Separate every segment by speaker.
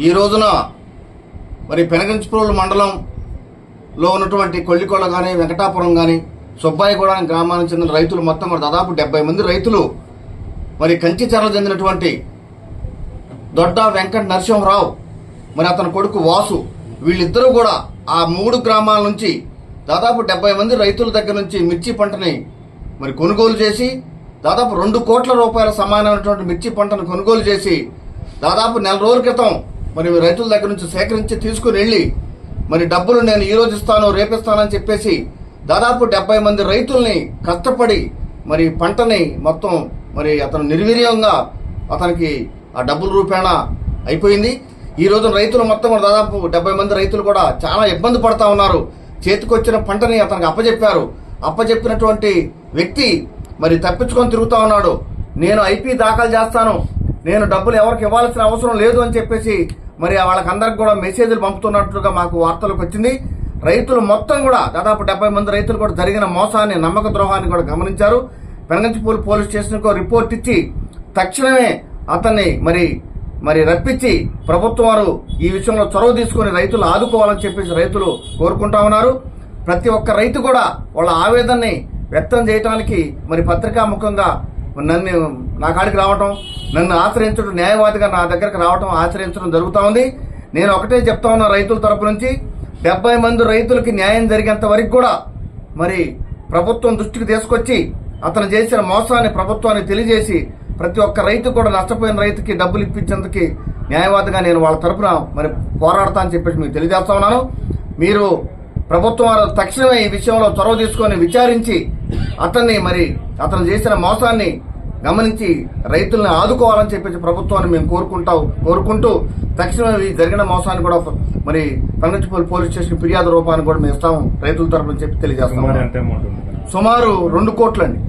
Speaker 1: ఈ రోజున మరి పెనగంచిప్రోలు మండలంలో ఉన్నటువంటి కొల్లికొండ కానీ వెంకటాపురం కానీ సుబ్బాయిగూడ గ్రామానికి చెందిన రైతులు మొత్తం మరి దాదాపు డెబ్బై మంది రైతులు మరి కంచిచర్ల చెందినటువంటి దొడ్డ వెంకట నరసింహరావు మరి అతని కొడుకు వాసు వీళ్ళిద్దరూ కూడా ఆ మూడు గ్రామాల నుంచి దాదాపు డెబ్బై మంది రైతుల దగ్గర నుంచి మిర్చి పంటని మరి కొనుగోలు చేసి దాదాపు రెండు కోట్ల రూపాయల సమానమైనటువంటి మిర్చి పంటను కొనుగోలు చేసి దాదాపు నెల రోజుల క్రితం మరి రైతుల దగ్గర నుంచి సేకరించి తీసుకుని వెళ్ళి మరి డబ్బులు నేను ఈ రోజు ఇస్తాను రేపిస్తానని చెప్పేసి దాదాపు డెబ్బై మంది రైతుల్ని కష్టపడి మరి పంటని మొత్తం మరి అతను నిర్వీర్యంగా అతనికి ఆ డబ్బుల రూపేణా అయిపోయింది. ఈ రోజు రైతులు మొత్తం దాదాపు డెబ్బై మంది రైతులు కూడా చాలా ఇబ్బంది పడతా ఉన్నారు. చేతికొచ్చిన పంటని అతనికి అప్పచెప్పారు అప్పచెప్పినటువంటి వ్యక్తి మరి తప్పించుకొని తిరుగుతా ఉన్నాడు. నేను ఐపీ దాఖలు చేస్తాను. నేను డబ్బులు ఎవరికి ఇవ్వాల్సిన అవసరం లేదు అని చెప్పేసి మరి వాళ్ళకందరికి కూడా మెసేజ్లు పంపుతున్నట్లుగా మాకు వార్తలకు వచ్చింది. రైతులు మొత్తం కూడా దాదాపు డెబ్బై మంది రైతులు కూడా జరిగిన మోసాన్ని నమ్మక ద్రోహాన్ని కూడా గమనించారు. పెనగంచిపూలు పోలీస్ స్టేషన్కు రిపోర్ట్ ఇచ్చి తక్షణమే అతన్ని మరి మరి రప్పించి ప్రభుత్వం వారు ఈ విషయంలో చొరవ తీసుకుని రైతులు ఆదుకోవాలని చెప్పేసి రైతులు కోరుకుంటా ఉన్నారు. ప్రతి ఒక్క రైతు కూడా వాళ్ళ ఆవేదనని వ్యక్తం చేయడానికి మరి పత్రికా ముఖంగా నన్ను నా కాడికి రావటం నన్ను ఆశ్రయించడం న్యాయవాదిగా నా దగ్గరకు రావటం ఆశ్రయించడం జరుగుతూ ఉంది. నేను ఒకటే చెప్తా ఉన్నా రైతుల తరపు నుంచి డెబ్బై మంది రైతులకి న్యాయం జరిగేంత వరకు కూడా మరి ప్రభుత్వం దృష్టికి తీసుకొచ్చి అతను చేసిన మోసాన్ని ప్రభుత్వానికి తెలియజేసి ప్రతి ఒక్క రైతు కూడా నష్టపోయిన రైతుకి డబ్బులు ఇప్పించేందుకు న్యాయవాదిగా నేను వాళ్ళ తరపున మరి పోరాడతా అని చెప్పేసి మీకు తెలియజేస్తా ఉన్నాను. మీరు ప్రభుత్వం వారు తక్షణమే ఈ విషయంలో చొరవ తీసుకొని విచారించి అతన్ని మరి అతను చేసిన మోసాన్ని గమనించి రైతుల్ని ఆదుకోవాలని చెప్పేసి ప్రభుత్వాన్ని మేము కోరుకుంటాం. కోరుకుంటూ తక్షణమే ఈ జరిగిన మోసాన్ని కూడా మరి పంగచిపల్లి పోలీస్ స్టేషన్ ఫిర్యాదు రూపాన్ని కూడా మేము ఇస్తాము రైతుల తరపున చెప్పి తెలియజేస్తాం సుమారు రెండు కోట్లండి.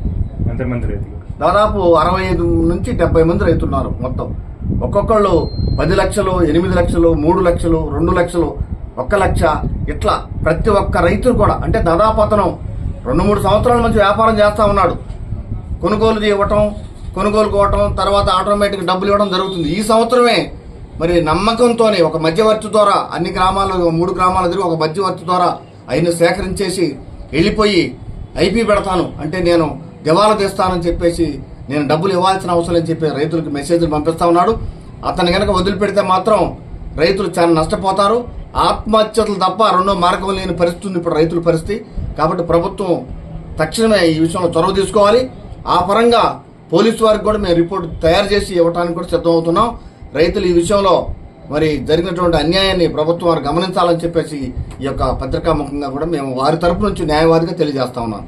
Speaker 2: రైతులు?
Speaker 1: దాదాపు అరవై ఐదు నుంచి డెబ్బై మంది రైతున్నారు మొత్తం. ఒక్కొక్కళ్ళు పది లక్షలు ఎనిమిది లక్షలు మూడు లక్షలు రెండు లక్షలు ఒక్క లక్ష ఇట్లా ప్రతి ఒక్క రైతు కూడా అంటే దాదాపు అతను రెండు మూడు సంవత్సరాల నుంచి వ్యాపారం చేస్తూ ఉన్నాడు. కొనుగోలు ఇవ్వటం కొనుగోలుకోవటం తర్వాత ఆటోమేటిక్ డబ్బులు ఇవ్వడం జరుగుతుంది. ఈ సంవత్సరమే మరి నమ్మకంతోనే ఒక మధ్యవర్తి ద్వారా అన్ని గ్రామాలు మూడు గ్రామాల దగ్గర ఒక మధ్యవర్తి ద్వారా ఆయన సేకరించేసి వెళ్ళిపోయి ఐపీ పెడతాను. అంటే నేను దివాలా తీస్తానని చెప్పేసి నేను డబ్బులు ఇవ్వాల్సిన అవసరం అని చెప్పి రైతులకు మెసేజ్లు పంపిస్తా ఉన్నాడు. అతను కనుక వదిలిపెడితే మాత్రం రైతులు చాలా నష్టపోతారు. ఆత్మహత్యలు తప్ప రెండో మార్గం లేని పరిస్థితి ఉంది ఇప్పుడు రైతుల పరిస్థితి. కాబట్టి ప్రభుత్వం తక్షణమే ఈ విషయంలో చొరవ తీసుకోవాలి. ఆ పరంగా పోలీసు వారికి కూడా మేము రిపోర్ట్ తయారు చేసి ఇవ్వడానికి కూడా సిద్ధమవుతున్నాం. రైతులు ఈ విషయంలో మరి జరిగినటువంటి అన్యాయాన్ని ప్రభుత్వం వారు గమనించాలని చెప్పేసి ఈ యొక్క పత్రికా ముఖంగా కూడా మేము వారి తరపు నుంచి న్యాయవాదిగా తెలియజేస్తా ఉన్నాం.